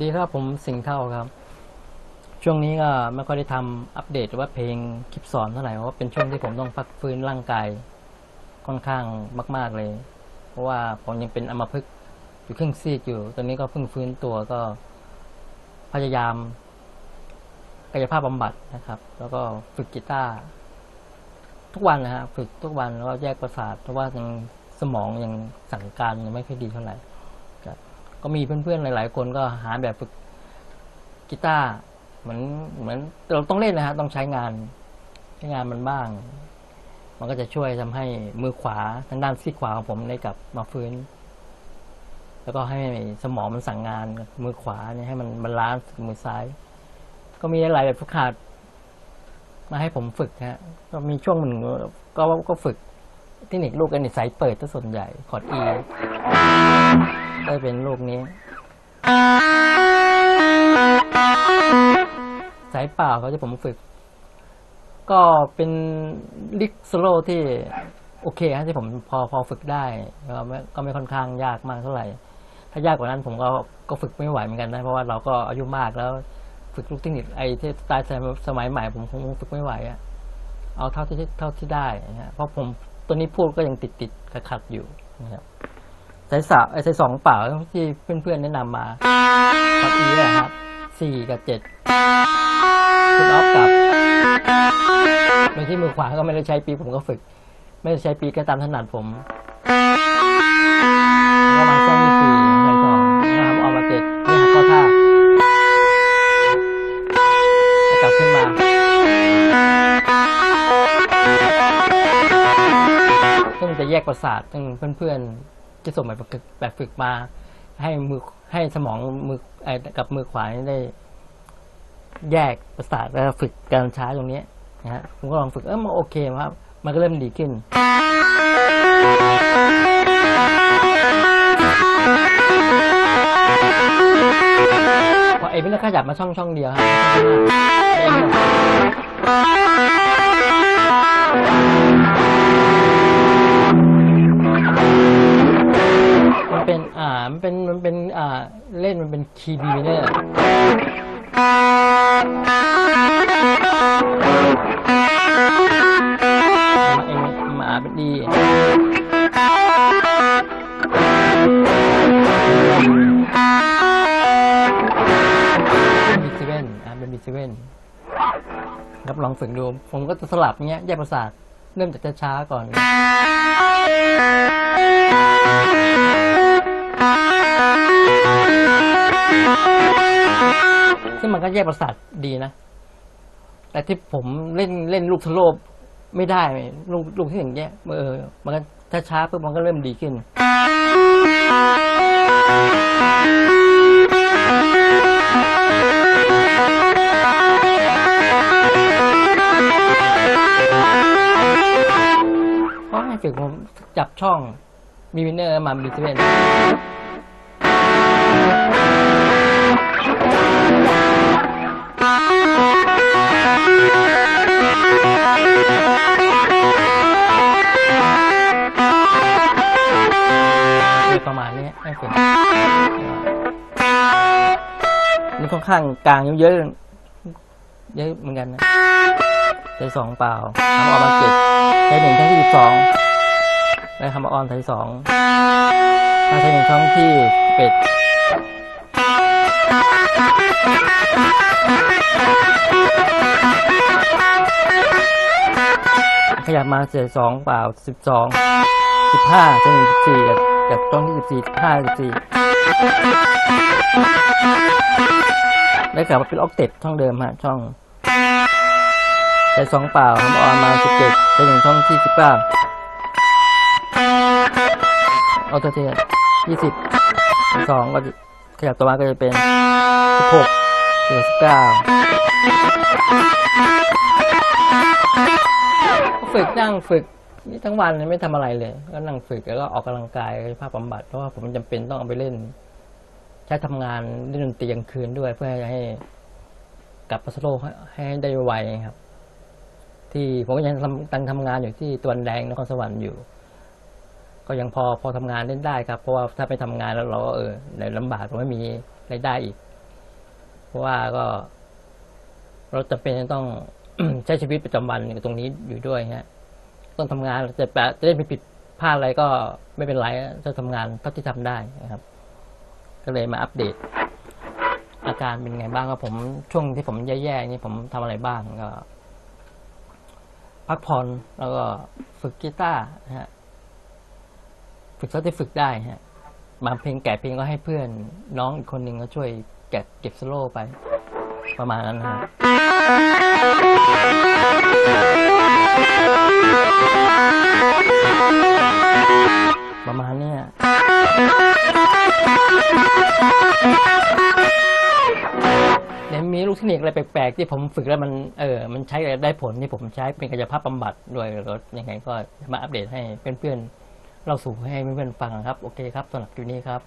สวัสดีครับผมสิงเท่าครับ ช่วงนี้ก็ไม่ค่อยได้ทำอัปเดตหรือว่าเพลงคลิปสอนเท่าไหร่เพราะว่าเป็นช่วงที่ผมต้องพักฟื้นร่างกายค่อนข้างมาก ๆเลย เพราะว่าผมยังเป็นอัมพฤกษ์อยู่ครึ่งซีกอยู่ ตอนนี้ก็เพิ่งฟื้นตัวก็ พยายามกายภาพบำบัดนะครับ แล้วก็ฝึกกีตาร์ทุกวันนะฮะฝึกทุกวันแล้วก็แยกประสาทเพราะว่ายังสมองยังสั่งการยังไม่ค่อยดีเท่าไหร่ ก็มีเพื่อนๆหลาย ๆ คนก็หาแบบฝึกกีตาร์เหมือนเหมือนเราต้องเล่นนะฮะต้องใช้งานใช้งานมันบ้าง มันก็จะช่วยทำให้มือขวาทางด้านซีขวาของผมได้กลับมาฟื้น แล้วก็ให้สมองมันสั่งงานมือขวาเนี่ยให้มันบาลานซ์มือซ้าย ก็มีหลายแบบฝึกหัดมาให้ผมฝึกฮะก็มีช่วงหนึ่งก็ก็ฝึก เทคนิคลูกกันในสายเปิดซะส่วนใหญ่คอร์ด E ได้เป็นลูกนี้สายเปล่าเขาที่ผมฝึก ก็เป็นลิกโซโลที่โอเคฮะที่ผมพอพอฝึกได้ก็ไม่ก็ไม่ค่อนข้างยากมากเท่าไหร่ ถ้ายากกว่านั้นผมก็ก็ฝึกไม่ไหวเหมือนกันนะเพราะว่าเราก็อายุมากแล้วฝึกลูกเทคนิคไอ้ที่สไตล์สมัยใหม่ผมคงฝึกไม่ไหวอะเอาเท่าที่เท่าที่ได้นะเพราะผม ตัวนี้พูดก็ยังติดติดขัดขัดอยู่นะครับสายสามไอ้สายสองเปล่าที่เพื่อนๆแนะนำมาครับอีแหละครับสี่กับเจ็ดคุณออฟกับบางที่มือขวาก็ไม่ได้ใช้ปีผมก็ฝึก ไม่ได้ใช้ปีก็ตามถนัดผม แยกประสาทซึ่งเพื่อนๆที่ส่งแบบแบบฝึกมา ให้มือให้สมองมือกับมือขวาได้ แยกประสาทแล้วฝึกการช้าตรงนี้นะฮะผมก็ลองฝึกเออมันโอเคครับ มันก็เริ่มดีขึ้นพอเอ็มก็ขยับมาช่องช่องเดียวครับ เอ็มมันเป็นอ่ามันเป็นมันเป็นอ่าเล่นมันเป็นคีย์บีเนี่ยมาเอ็มมาเป็นดีเป็นบีเซเว่นอ่าเป็นบีเซเว่นครับลองฝึกดู ผมก็จะสลับเงี้ยแยกประสาท เริ่มจากช้าๆก่อน ซึ่งมันก็แยกประสาทดีนะ แต่ที่ผมเล่นเล่นลูกสโลปไม่ได้ลูกลูกที่อย่างเงี้ยเออ มันก็ถ้าช้าปุ๊บมันก็เริ่มดีขึ้น เพราะฝึกผมจับช่องมีวินเนอร์มามีเซเว่น มาณนี้ให้ฝึกนี่ค่อนข้างกลางเยอะๆเยอะเหมือนกันนะใช้สองเปล่าทำออกมาเจ็ดใช้หนึ่งช่องที่สิบสองได้คำว่าออนใช้สองถ้าใช้หนึ่งช่องที่เป็ดขยับมาเจ็ดสองเปล่าสิบสองสิบห้าใช้หนึ่งสิบสี่กับ กับช่องที่สิบสี่ห้าสิบสี่ได้กลับมาเป็นออกเต็ปช่องเดิมฮะช่องใช้สองเปล่าทำออนมาสิบเจ็ดใช้หนึ่งช่องที่สิบเก้าออโตเทียยี่สิบสองก็จะขยับตัวมาก็จะเป็นสิบหกสิบเก้าฝึกนั่งฝึก นี่ทั้งวันไม่ทำอะไรเลยก็นั่งฝึกแล้วก็ออกกำลังกายภาพบำบัดเพราะว่าผมจำเป็นต้องเอาไปเล่น ใช้ทำงานเล่นดนตรีกลางคืนด้วย เพื่อให้กลับมาสโลให้ได้ไวครับ ที่ผมก็ยังทำตั้งทำงานอยู่ที่ตะวันแดงนครสวรรค์อยู่ ก็ยังพอพอทำงานเล่นได้ครับ เพราะว่าถ้าไปทำงานแล้วเราก็เออเดี๋ยวลำบากเราไม่มีรายได้อีก เพราะว่าก็เราจะเป็นต้องใช้ชีวิตประจำวันอยู่ตรงนี้อยู่ด้วยฮะ ต้องทำงานจะแปะจะได้ไม่ผิดพลาดอะไรก็ไม่เป็นไรจะทำงานเท่าที่ทำได้นะครับ ก็เลยมาอัปเดต อาการเป็นไงบ้างก็ผมช่วงที่ผมแย่ๆนี่ผมทำอะไรบ้างก็ พักผ่อนแล้วก็ฝึกกีตาร์นะฮะฝึกเท่าที่ฝึกได้ฮะบางเพลงแกะเพลงก็ให้เพื่อนน้องอีกคนหนึ่งก็ช่วยแกะเก็บสโลว์ไป ประมาณนั้นนะฮะประ เดี๋ยวมีลูกเทคนิคอะไรแปลกๆ ที่ผมฝึกแล้วมันเออมันใช้ได้ผลที่ผมใช้เป็นกายภาพบำบัดด้วยแล้วยังไงก็มาอัปเดตให้เพื่อนๆเราสู่ให้เพื่อนๆฟังครับ โอเคครับสำหรับคลิปนี้ครับ